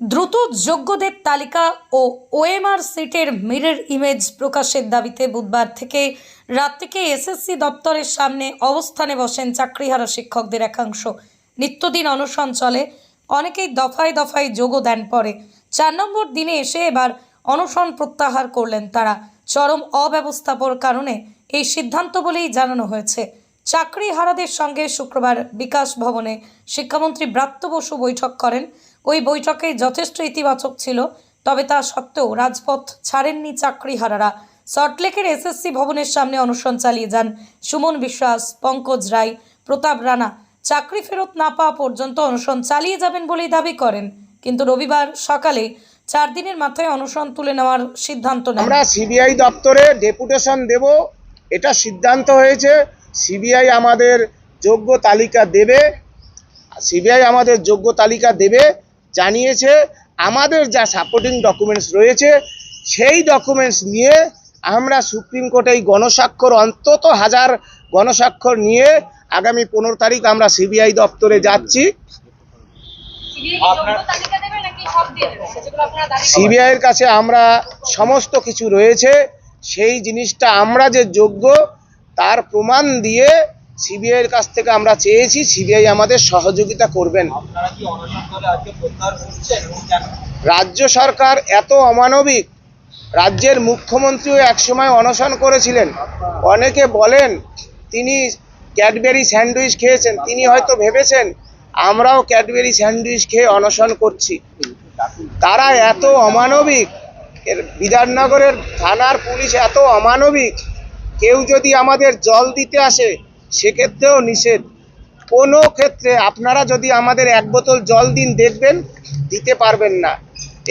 দ্রুত যোগ্যদের তালিকা ও ওএমআর সিটের মিরর ইমেজ প্রকাশের দাবিতে বুধবার থেকে রাত থেকে এসএসসি দপ্তরের সামনে অবস্থানে বসেন চাকরিহারা শিক্ষকদের একাংশ। নিত্যদিন অনশন চলে, অনেকেই দফায় দফায় যোগও দেন পরে। চার নম্বর দিনে এসে এবার অনশন প্রত্যাহার করলেন তারা। চরম অব্যবস্থাপর কারণে এই সিদ্ধান্ত বলেই জানানো হয়েছে। চাকরিহারাদের সঙ্গে শুক্রবার বিকাশ ভবনে শিক্ষামন্ত্রী ব্রাত্য বসু বৈঠক করেন। ওই বৈঠকে যথেষ্ট ইতিবাচক ছিল, তবে তা সত্ত্বেও রাজপথ ছাড়েননি চাকরিহারারা। সল্টলেকের এসএসসি ভবনের সামনে অনশন চালিয়ে যান সুমন বিশ্বাস, পঙ্কজ রায়, প্রতাপ রানা। চাকরি ফেরত না পাওয়া পর্যন্ত অনশন চালিয়ে যাবেন বলেই দাবি করেন, কিন্তু রবিবার সকালে চার দিনের মাথায় অনশন তুলে নেওয়ার সিদ্ধান্ত নেন। আমরা সিবিআই দপ্তরে ডেপুটেশন দেব, এটা সিদ্ধান্ত হয়েছে। সিবিআই আমাদের যোগ্য তালিকা দেবে সিবিআই আমাদের যোগ্য তালিকা দেবে জানিয়েছে আমাদের যা সাপোর্টিং ডকুমেন্টস রয়েছে সেই ডকুমেন্টস নিয়ে আমরা সুপ্রিম কোর্টে এই গণস্বাক্ষর অন্তত হাজার গণস্বাক্ষর নিয়ে আগামী পনেরো তারিখ আমরা সিবিআই দপ্তরে যাচ্ছি? সিবিআইয়ের কাছে আমরা সমস্ত কিছু রয়েছে সেই জিনিসটা আমরা যে যোগ্য তার প্রমাণ দিয়ে সিবিআইয়ের কাছ থেকে আমরা চেয়েছি সিবিআই আমাদের সহযোগিতা করবেন। রাজ্য সরকার এত অমানবিক রাজ্যের মুখ্যমন্ত্রীও একসময় অনশন করেছিলেন। অনেকে বলেন তিনি ক্যাডবেরি স্যান্ডউইচ খেয়েছেন তিনি হয়তো ভেবেছেন আমরাও ক্যাডবেরি স্যান্ডউইচ খেয়ে অনশন করছি। তারা এত অমানবিক এর বিধাননগরের থানার পুলিশ এত অমানবিক কেউ যদি আমাদের জল দিতে আসে, সেক্ষেত্রেও নিষেধ। কোনো ক্ষেত্রে আপনারা যদি আমাদের এক বোতল জল দিন, দেখবেন দিতে পারবেন না।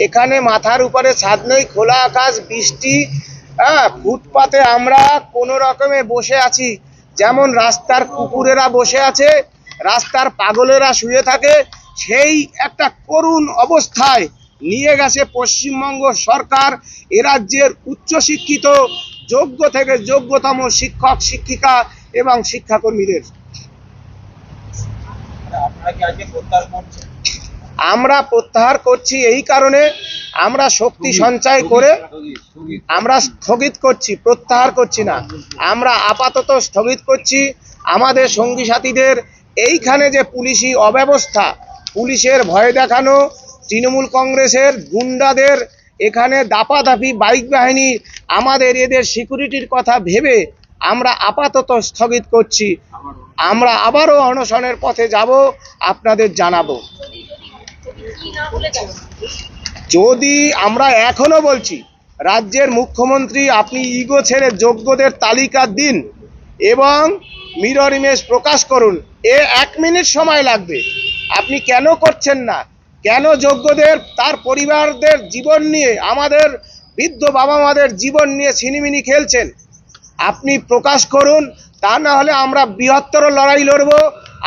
এখানে মাথার উপরে ছাদ নেই, খোলা আকাশ, বৃষ্টি হ্যাঁ ফুটপাতে আমরা কোনো রকমে বসে আছি। যেমন রাস্তার কুকুরেরা বসে আছে, রাস্তার পাগলেরা শুয়ে থাকে, সেই একটা করুণ অবস্থায় নিয়ে গেছে পশ্চিমবঙ্গ সরকার, এ রাজ্যের উচ্চশিক্ষিত যোগ্য থেকে যোগ্যতম শিক্ষক শিক্ষিকা এবং শিক্ষাকর্মীদের। আমরা প্রত্যাহার করছি এই কারণে আমরা শক্তি সঞ্চয় করে আমরা স্থগিত করছি প্রত্যাহার করছি না। আমরা আপাতত স্থগিত করছি আমাদের সঙ্গী সাথীদের। এইখানে যে পুলিশি অব্যবস্থা পুলিশের ভয় দেখানো তৃণমূল কংগ্রেসের গুন্ডাদের এখানে দাপাদাপি, বাইক বাহিনী, আমাদের এদের সিকিউরিটির কথা ভেবে আমরা আপাতত স্থগিত করছি। আমরা আবারও অনশনের পথে যাব, আপনাদের জানাব। যদি আমরা এখনও বলছি, রাজ্যের মুখ্যমন্ত্রী, আপনি ইগো ছেড়ে যোগ্যদের তালিকা দিন এবং মিরর ইমেজ প্রকাশ করুন। এ এক মিনিট সময় লাগবে। আপনি কেন করছেন না? কেন যোগ্যদের তার পরিবারদের জীবন নিয়ে, আমাদের বৃদ্ধ বাবা মাদের জীবন নিয়ে ছিনিমিনি খেলছেন। আপনি প্রকাশ করুন, তা না হলে আমরা বৃহত্তর লড়াই লড়ব।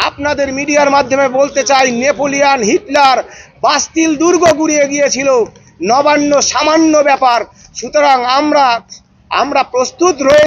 আপনাদের মিডিয়ার মাধ্যমে বলতে চাই, নেপোলিয়ান, হিটলার, বাস্তিল দুর্গ গুড়িয়ে গিয়েছিল। নবান্ন সামান্য ব্যাপার। সুতরাং আমরা আমরা প্রস্তুত রয়ে